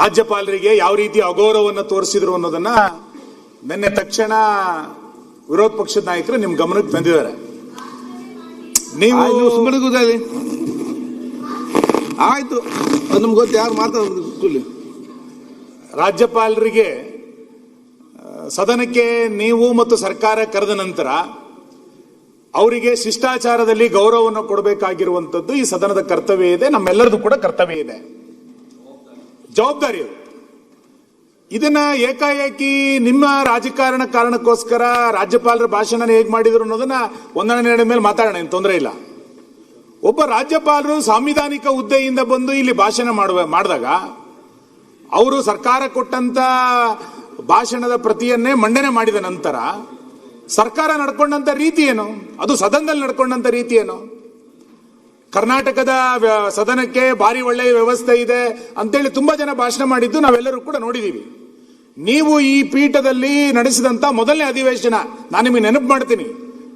ರಾಜ್ಯಪಾಲರಿಗೆ ಯಾವ ರೀತಿ ಅಗೌರವವನ್ನು ತೋರಿಸಿದ್ರು ಅನ್ನೋದನ್ನ ನಿನ್ನೆ ತಕ್ಷಣ ವಿರೋಧ ಪಕ್ಷದ ನಾಯಕರು ನಿಮ್ ಗಮನಕ್ಕೆ ತಂದಿದ್ದಾರೆ. ನೀವು ಆಯ್ತು, ಸುಮ್ಮನೆ ಆಯ್ತು ಅದು ನಮ್ಗೆ ಗೊತ್ತು ಯಾರು ಮಾತಾಡೋದು ರಾಜ್ಯಪಾಲರಿಗೆ ಸದನಕ್ಕೆ ನೀವು ಮತ್ತು ಸರ್ಕಾರ ಕರೆದ ನಂತರ ಅವರಿಗೆ ಶಿಷ್ಟಾಚಾರದಲ್ಲಿ ಗೌರವವನ್ನು ಕೊಡಬೇಕಾಗಿರುವಂತದ್ದು ಈ ಸದನದ ಕರ್ತವ್ಯ ಇದೆ ನಮ್ಮೆಲ್ಲರದು ಕೂಡ ಕರ್ತವ್ಯ ಇದೆ. ಜವಾಬ್ದಾರಿ ಅದು. ಇದನ್ನ ಏಕಾಏಕಿ ನಿಮ್ಮ ರಾಜಕಾರಣ ಕಾರಣಕ್ಕೋಸ್ಕರ ರಾಜ್ಯಪಾಲರ ಭಾಷಣ ಹೇಗೆ ಮಾಡಿದ್ರು ಅನ್ನೋದನ್ನ ಒಂದನೇ ಮೇಲೆ ಮಾತಾಡೋಣ, ಏನು ತೊಂದರೆ ಇಲ್ಲ. ಒಬ್ಬ ರಾಜ್ಯಪಾಲರು ಸಾಂವಿಧಾನಿಕ ಹುದ್ದೆಯಿಂದ ಬಂದು ಇಲ್ಲಿ ಭಾಷಣ ಮಾಡುವ, ಮಾಡಿದಾಗ ಅವರು ಸರ್ಕಾರ ಕೊಟ್ಟಂತ ಭಾಷಣದ ಪ್ರತಿಯನ್ನೇ ಮಂಡನೆ ಮಾಡಿದ ನಂತರ ಸರ್ಕಾರ ನಡ್ಕೊಂಡಂತ ರೀತಿ ಏನು? ಅದು ಸದನದಲ್ಲಿ ನಡ್ಕೊಂಡಂತ ರೀತಿ ಏನು? ಕರ್ನಾಟಕದ ಸದನಕ್ಕೆ ಭಾರಿ ಒಳ್ಳೆಯ ವ್ಯವಸ್ಥೆ ಇದೆ ಅಂತೇಳಿ ತುಂಬಾ ಜನ ಭಾಷಣ ಮಾಡಿದ್ದು ನಾವೆಲ್ಲರೂ ಕೂಡ ನೋಡಿದೀವಿ. ನೀವು ಈ ಪೀಠದಲ್ಲಿ ನಡೆಸಿದಂತ ಮೊದಲನೇ ಅಧಿವೇಶನ ನಾನು ನಿಮಗೆ ನೆನಪು ಮಾಡ್ತೀನಿ.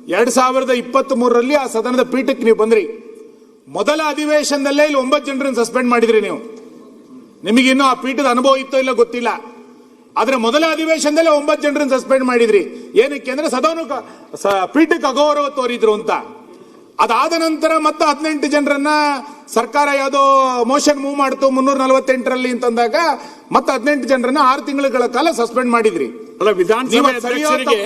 ಎರಡ್ ಸಾವಿರದ ಇಪ್ಪತ್ತ್ ಮೂರರಲ್ಲಿ ಆ ಸದನದ ಪೀಠಕ್ಕೆ ನೀವು ಬಂದ್ರಿ. ಮೊದಲ ಅಧಿವೇಶನದಲ್ಲೇ ಇಲ್ಲಿ ಒಂಬತ್ತು ಜನರನ್ನು ಸಸ್ಪೆಂಡ್ ಮಾಡಿದ್ರಿ ನೀವು. ನಿಮಗಿನ್ನೂ ಆ ಪೀಠದ ಅನುಭವ ಇತ್ತೋ ಇಲ್ಲ ಗೊತ್ತಿಲ್ಲ. ಆದ್ರೆ ಮೊದಲ ಅಧಿವೇಶನದಲ್ಲೇ ಒಂಬತ್ತು ಜನರನ್ನು ಸಸ್ಪೆಂಡ್ ಮಾಡಿದ್ರಿ. ಏನಕ್ಕೆ ಅಂದ್ರೆ ಸದನ ಪೀಠಕ್ಕೆ ಅಗೌರವ ತೋರಿದ್ರು ಅಂತ. ಅದಾದ ನಂತರ ಮತ್ತೆ ಹದಿನೆಂಟು ಜನರನ್ನ ಸರ್ಕಾರ ಯಾವುದೋ ಮೋಷನ್ ಮೂವ್ ಮಾಡ್ತು ಮುನ್ನೂರ ನಲವತ್ತೆಂಟರಲ್ಲಿ ಅಂತಂದಾಗ ಮತ್ತೆ ಹದಿನೆಂಟು ಜನರನ್ನ ಆರು ತಿಂಗಳ ಕಾಲ ಸಸ್ಪೆಂಡ್ ಮಾಡಿದ್ರಿ. ಅಲ್ಲ ವಿಧಾನಸಭೆ ಅಧ್ಯಕ್ಷರಿಗೆ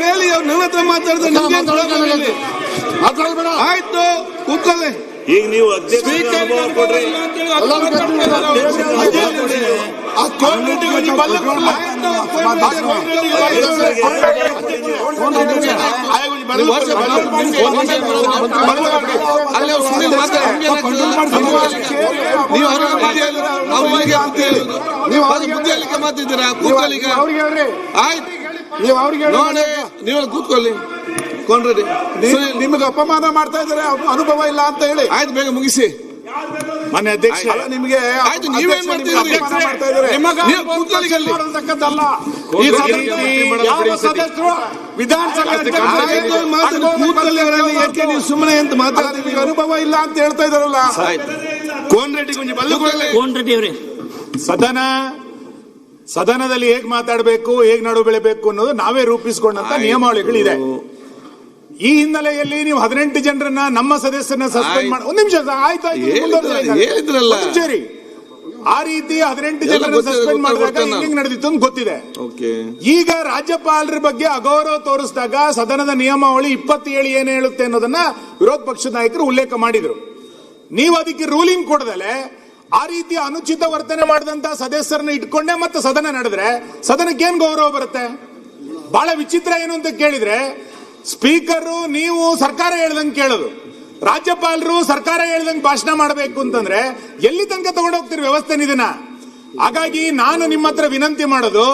ಕೇಳಿ ನನ್ನ ಹತ್ರ ಮಾತಾಡಿದ್ರೆ ಆಯ್ತು. ಕೂತ್ಕೊಳ್ಳಿ ಈಗ ನೀವು. ನೀವು ಅವ್ರಿಗೆ ಬುದ್ಧಿಯಲ್ಲಿಗೆ ಮಾತಿದ್ದೀರಾ ಕೂತ್ಕೊಳ್ಳಿ ಆಯ್ತು ನೀವು ಅವ್ರಿಗೆ ನೋಡಿ ನೀವು ಕೂತ್ಕೊಳ್ಳಿ ಕೊಂಡ್ರಿ. ನಿಮಗೆ ಅಪಮಾನ ಮಾಡ್ತಾ ಇದ್ದಾರೆ ಅನುಭವ ಇಲ್ಲ ಅಂತ ಹೇಳಿ. ಆಯ್ತು ಬೇಗ ಮುಗಿಸಿ. ಮನೆ ಅಧ್ಯಕ್ಷ. ನಿಮಗೆ ಆಯ್ತು, ನೀವೇನ್ ಮಾಡ್ತಿದ್ದೀರಿ? ಅಪಮಾನ ಮಾಡ್ತಾ ಇದ್ದಾರೆ. ನಿಮಗ ನೀವು ಕೂತ್ಕೊಳ್ಳಿ ಈ ಈ ಸದನದಲ್ಲಿ ಯಾವ ಸದಸ್ಯರು ವಿಧಾನಸಭೆ ಮಾತಾಡಿ ನೀವು ಸುಮ್ಮನೆ ಅಂತ ನಿಮಗೆ ಮಾತಾಡ್ತೀವಿ ಅನುಭವ ಇಲ್ಲ ಅಂತ ಹೇಳ್ತಾ ಇದಾರಲ್ಲ ಕೋನ್ ರೆಡ್ಡಿ ಬಲ್ಲ ಕೊಡ್ಲಿ. ಸದನ ಸದನದಲ್ಲಿ ಹೇಗ್ ಮಾತಾಡಬೇಕು ಹೇಗ್ ನಡು ಬೆಳಿಬೇಕು ಅನ್ನೋದು ನಾವೇ ರೂಪಿಸಿಕೊಂಡಂತ ನಿಯಮಾವಳಿಗಳಿದೆ. ಈ ಹಿನ್ನೆಲೆಯಲ್ಲಿ ನೀವು ಹದಿನೆಂಟು ಜನರನ್ನ ನಮ್ಮ ಸದಸ್ಯರನ್ನ ಸಸ್ಪೆಂಡ್ ಮಾಡಿ. ಒಂದ್ ನಿಮಿಷ ಆಯ್ತಾ ಹೇಳಿದ್ರಲ್ಲ. ಒಂದ್ ಆ ರೀತಿ ಹದಿನೆಂಟು ಜನರನ್ನ ಸಸ್ಪೆಂಡ್ ಮಾಡಿದಾಗ ಹಿಂಗ್ ನಡೆದಿತ್ತು ಅಂತ ಗೊತ್ತಿದೆ. ಈಗ ರಾಜ್ಯಪಾಲರ ಬಗ್ಗೆ ಅಗೌರವ ತೋರಿಸಿದಾಗ ಸದನದ ನಿಯಮಾವಳಿ ಇಪ್ಪತ್ತೇಳು ಏನು ಹೇಳುತ್ತೆ ಅನ್ನೋದನ್ನ ವಿರೋಧ ಪಕ್ಷದ ನಾಯಕರು ಉಲ್ಲೇಖ ಮಾಡಿದ್ರು. ನೀವು ಅದಕ್ಕೆ ರೂಲಿಂಗ್ ಕೊಡದಲೆ ಆ ರೀತಿ ಅನುಚಿತ ವರ್ತನೆ ಮಾಡಿದಂತ ಸದಸ್ಯರನ್ನ ಇಟ್ಕೊಂಡೆ ಮತ್ತೆ ಸದನ ನಡೆದ್ರೆ ಸದನಕ್ಕೆ ಏನ್ ಗೌರವ ಬರುತ್ತೆ? ಬಹಳ ವಿಚಿತ್ರ ಏನು ಅಂತ ಕೇಳಿದ್ರೆ ಸ್ಪೀಕರ್ ನೀವು ಸರ್ಕಾರ ಹೇಳ್ದಂಗೆ ಕೇಳೋದು. ರಾಜ್ಯಪಾಲರು ಸರ್ಕಾರ ಹೇಳ್ದಂಗೆ ಭಾಷಣ ಮಾಡಬೇಕು ಅಂತಂದ್ರೆ ಎಲ್ಲಿ ತನಕ ತಗೊಂಡೋಗ್ತೀರಿ ವ್ಯವಸ್ಥೆ ಇದನ್ನ ಹಾಗಾಗಿ ನಾನು ನಿಮ್ಮ ಹತ್ರ ವಿನಂತಿ ಮಾಡೋದು,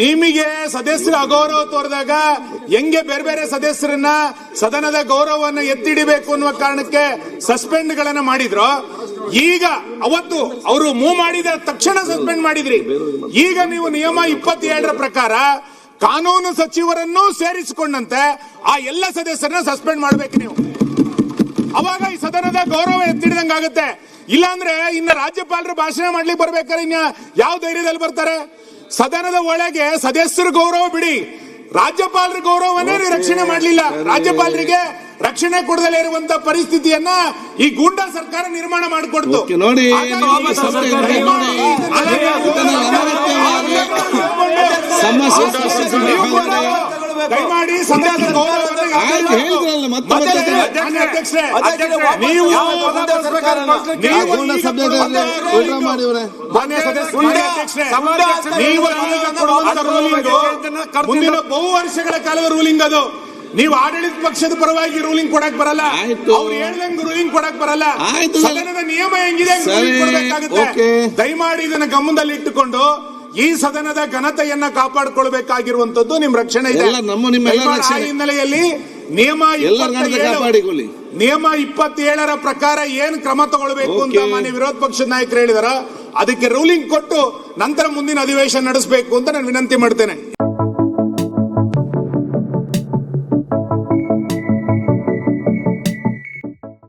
ನಿಮಗೆ ಸದಸ್ಯರ ಅಗೌರವ ತೋರಿದಾಗ ಹೆಂಗೆ ಬೇರೆ ಬೇರೆ ಸದಸ್ಯರನ್ನ, ಸದನದ ಗೌರವವನ್ನು ಎತ್ತಿಡಿಬೇಕು ಅನ್ನುವ ಕಾರಣಕ್ಕೆ ಸಸ್ಪೆಂಡ್ ಗಳನ್ನ ಮಾಡಿದ್ರು, ಈಗ ಅವತ್ತು ಅವರು ಮೂವ್ ಮಾಡಿದ ತಕ್ಷಣ ಸಸ್ಪೆಂಡ್ ಮಾಡಿದ್ರಿ. ಈಗ ನೀವು ನಿಯಮ ಇಪ್ಪತ್ತೇಳರ ಪ್ರಕಾರ ಕಾನೂನು ಸಚಿವರನ್ನು ಸೇರಿಸಿಕೊಂಡಂತೆ ಆ ಎಲ್ಲ ಸದಸ್ಯರನ್ನ ಸಸ್ಪೆಂಡ್ ಮಾಡಬೇಕು ನೀವು. ಅವಾಗ ಈ ಸದನದ ಗೌರವ ಎತ್ತಿಡಿದಂಗಾಗುತ್ತೆ ಇಲ್ಲಾಂದ್ರೆ ಇನ್ನ ರಾಜ್ಯಪಾಲರು ಭಾಷಣ ಮಾಡ್ಲಿಕ್ಕೆ ಬರ್ಬೇಕಾದ್ರೆ ಇನ್ನ ಯಾವ ಧೈರ್ಯದಲ್ಲಿ ಬರ್ತಾರೆ? ಸದನದ ಒಳಗೆ ಸದಸ್ಯರ ಗೌರವ ಬಿಡಿ. ರಾಜ್ಯಪಾಲರ ಗೌರವವನ್ನೇ ನೀವು ರಕ್ಷಣೆ ಮಾಡಲಿಲ್ಲ. ರಾಜ್ಯಪಾಲರಿಗೆ ರಕ್ಷಣೆ ಕೊಡದಲೇ ಇರುವಂತ ಪರಿಸ್ಥಿತಿಯನ್ನ ಈ ಗೂಂಡಾ ಸರ್ಕಾರ ನಿರ್ಮಾಣ ಮಾಡಿಕೊಡ್ತು. ನೋಡಿ, ಸಮಸ್ಯೆ. ದಯಮಾಡಿ ಹೇಳಿದ್ರಲ್ಲ, ಮತ್ತೆ ನೀವು ಮಾಡಿವ್ರೆ. ಮುಂದಿನ ಬಹು ವರ್ಷಗಳ ಕಾಲ ರೂಲಿಂಗ್ ಅದು. ನೀವು ಆಡಳಿತ ಪಕ್ಷದ ಪರವಾಗಿ ರೂಲಿಂಗ್ ಕೊಡಕ್ ಬರಲ್ಲ. ಅವ್ರು ಹೇಳ್ದಂಗ್ ರೂಲಿಂಗ್ ಕೊಡಕ್ ಬರಲ್ಲ. ಸದನದ ನಿಯಮ ಹೆಂಗಿದೆ ದಯಮಾಡಿ ಇದನ್ನ ಗಮನದಲ್ಲಿ ಇಟ್ಟುಕೊಂಡು ಈ ಸದನದ ಘನತೆಯನ್ನ ಕಾಪಾಡಿಕೊಳ್ಬೇಕಾಗಿರುವಂತದ್ದು ನಿಮ್ ರಕ್ಷಣೆ ಇದೆ ಆ. ಹಿನ್ನೆಲೆಯಲ್ಲಿ ನಿಯಮ ನಿಯಮ ಇಪ್ಪತ್ತೇಳರ ಪ್ರಕಾರ ಏನ್ ಕ್ರಮ ತಗೊಳ್ಬೇಕು ಅಂತ. ಮಾನ್ಯ ವಿರೋಧ ಪಕ್ಷದ ನಾಯಕರು ಹೇಳಿದಾರ ಅದಕ್ಕೆ ರೂಲಿಂಗ್ ಕೊಟ್ಟು ನಂತರ ಮುಂದಿನ ಅಧಿವೇಶನ ನಡೆಸಬೇಕು ಅಂತ ನಾನು ವಿನಂತಿ ಮಾಡ್ತೇನೆ